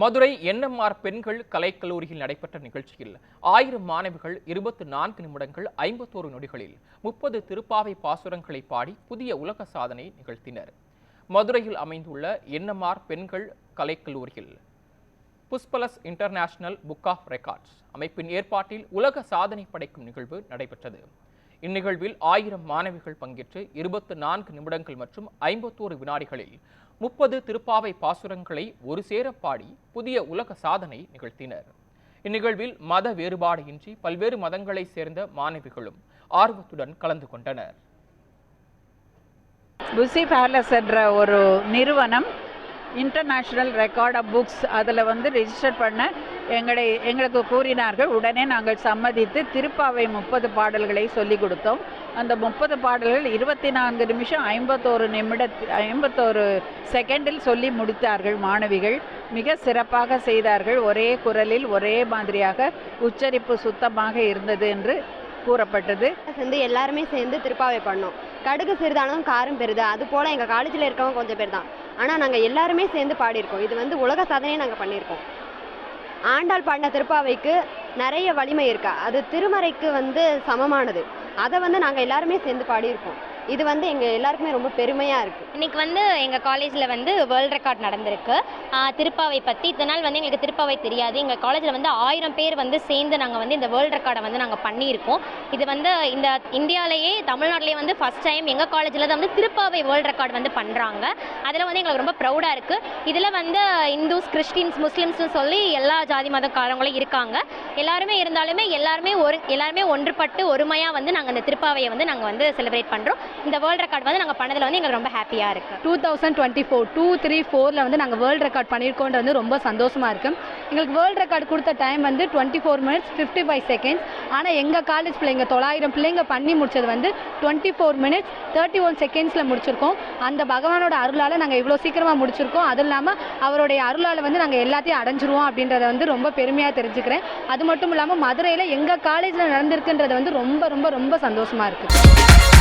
Madurai NMR பெண்கள் கலைக்கல்லூரியில் நடைபெற்ற நிகழ்ச்சியில் ஆயிரம் மாணவிகள் இருபத்தி நான்கு நிமிடங்கள் ஐம்பத்தோரு நொடிகளில் முப்பது திருப்பாவை பாசுரங்களை பாடி புதிய உலக சாதனை நிகழ்த்தினர். மதுரையில் அமைந்துள்ள என்எம்ஆர் பெண்கள் கலைக்கல்லூரியில் புஷ்பலஸ் இன்டர்நேஷனல் புக் ஆஃப் ரெக்கார்ட்ஸ் அமைப்பின் ஏற்பாட்டில் உலக சாதனை படைக்கும் நிகழ்வு நடைபெற்றது. இந்நிகழ்வில் ஆயிரம் மாணவிகள் பங்கேற்று இருபத்து நான்கு நிமிடங்கள் மற்றும் ஐம்பத்தோரு வினாடிகளில் முப்பது திருப்பாவை பாசுரங்களை ஒரு சேர பாடி புதிய உலக சாதனை நிகழ்த்தினர். இந்நிகழ்வில் மத வேறுபாடு இன்றி பல்வேறு மதங்களைச் சேர்ந்த மாணவிகளும் ஆர்வத்துடன் கலந்து கொண்டனர். புசி பேலஸ் என்ற ஒரு நிறுவனம் இன்டர்நேஷ்னல் ரெக்கார்ட் ஆஃப் புக்ஸ் அதில் வந்து ரிஜிஸ்டர் பண்ண எங்களை எங்களுக்கு கூறினார்கள். உடனே நாங்கள் சம்மதித்து திருப்பாவை முப்பது பாடல்களை சொல்லி கொடுத்தோம். அந்த முப்பது பாடல்கள் இருபத்தி நான்கு நிமிஷம் ஐம்பத்தோரு நிமிட ஐம்பத்தோரு செகண்டில் சொல்லி முடித்தார்கள் மாணவிகள். மிக சிறப்பாக செய்தார்கள். ஒரே குரலில் ஒரே மாதிரியாக உச்சரிப்பு சுத்தமாக இருந்தது என்று கூறப்பட்டது. சேர்ந்து எல்லாருமே சேர்ந்து திருப்பாவை பண்ணோம். கடுகு சிறிதானதும் காரம் பெருது அது போல் எங்கள் காலேஜில் இருக்கவங்க கொஞ்சம் பேர் தான். ஆனால் நாங்கள் எல்லாருமே சேர்ந்து பாடியிருக்கோம். இது வந்து உலக சாதனையை நாங்கள் பண்ணியிருக்கோம். ஆண்டாள் பாடின திருப்பாவைக்கு நிறைய வலிமை இருக்கா. அது திருமறைக்கு வந்து சமமானது. அதை வந்து நாங்கள் எல்லாருமே சேர்ந்து பாடியிருக்கோம் இது வந்து எங்கள் எல்லாருக்குமே ரொம்ப பெருமையாக இருக்குது இன்னைக்கு வந்து எங்கள் காலேஜில் வந்து வேர்ல்ட் ரெக்கார்ட் நடந்திருக்கு. திருப்பாவை பற்றி இத்தனை நாள் வந்து எங்களுக்கு திருப்பாவை தெரியாது. எங்கள் காலேஜில் வந்து ஆயிரம் பேர் வந்து சேர்ந்து நாங்கள் வந்து இந்த வேர்ல்ட் ரெக்கார்டை வந்து நாங்கள் பண்ணியிருக்கோம். இது வந்து இந்த இந்தியாவிலேயே தமிழ்நாட்டிலேயே வந்து ஃபஸ்ட் டைம் எங்கள் காலேஜில் தான் வந்து திருப்பாவை வேர்ல்ட் ரெக்கார்டு வந்து பண்ணுறாங்க அதில் வந்து எங்களுக்கு ரொம்ப ப்ரௌடாக இருக்குது இதில் வந்து இந்துஸ் கிறிஸ்டின்ஸ் முஸ்லீம்ஸ்னு சொல்லி எல்லா ஜாதி மதக்காரங்களும் இருக்காங்க. எல்லாருமே இருந்தாலுமே எல்லாருமே ஒரு எல்லாருமே ஒன்றுபட்டு ஒருமையாக வந்து நாங்கள் இந்த திருப்பாவையை வந்து நாங்கள் வந்து செலிப்ரேட் பண்ணுறோம் இந்த வேர்ல்ட் ரெக்கார்ட் வந்து நாங்கள் பண்ணதில் வந்து எங்களுக்கு ரொம்ப ஹாப்பியாக இருக்குது two thousand twenty four two three ஃபோரில் வந்து நாங்கள் வேர்ல்டு ரெக்கார்ட் பண்ணியிருக்கோன்றது வந்து ரொம்ப சந்தோஷமாக இருக்குது எங்களுக்கு வேர்ல்டு ரெக்கார்ட் கொடுத்த டைம் வந்து twenty four minutes fifty five seconds ஆனால் எங்கள் காலேஜ் பிள்ளைங்க தொள்ளாயிரம் பிள்ளைங்க பண்ணி முடிச்சது வந்து twenty four minutes thirty one செகண்ட்ஸில் முடிச்சிருக்கோம். அந்த பகவானோட அருளால் நாங்கள் இவ்வளோ சீக்கிரமாக முடிச்சிருக்கோம். அதுவும் இல்லாமல் அவருடைய அருளால் வந்து நாங்கள் எல்லாத்தையும் அடைஞ்சிருவோம் அப்படின்றத வந்து ரொம்ப பெருமையாக தெரிஞ்சுக்கிறேன். அது மட்டும் இல்லாமல் மதுரையில் எங்கள் காலேஜில் நடந்திருக்குன்றது வந்து ரொம்ப ரொம்ப ரொம்ப சந்தோஷமாக இருக்குது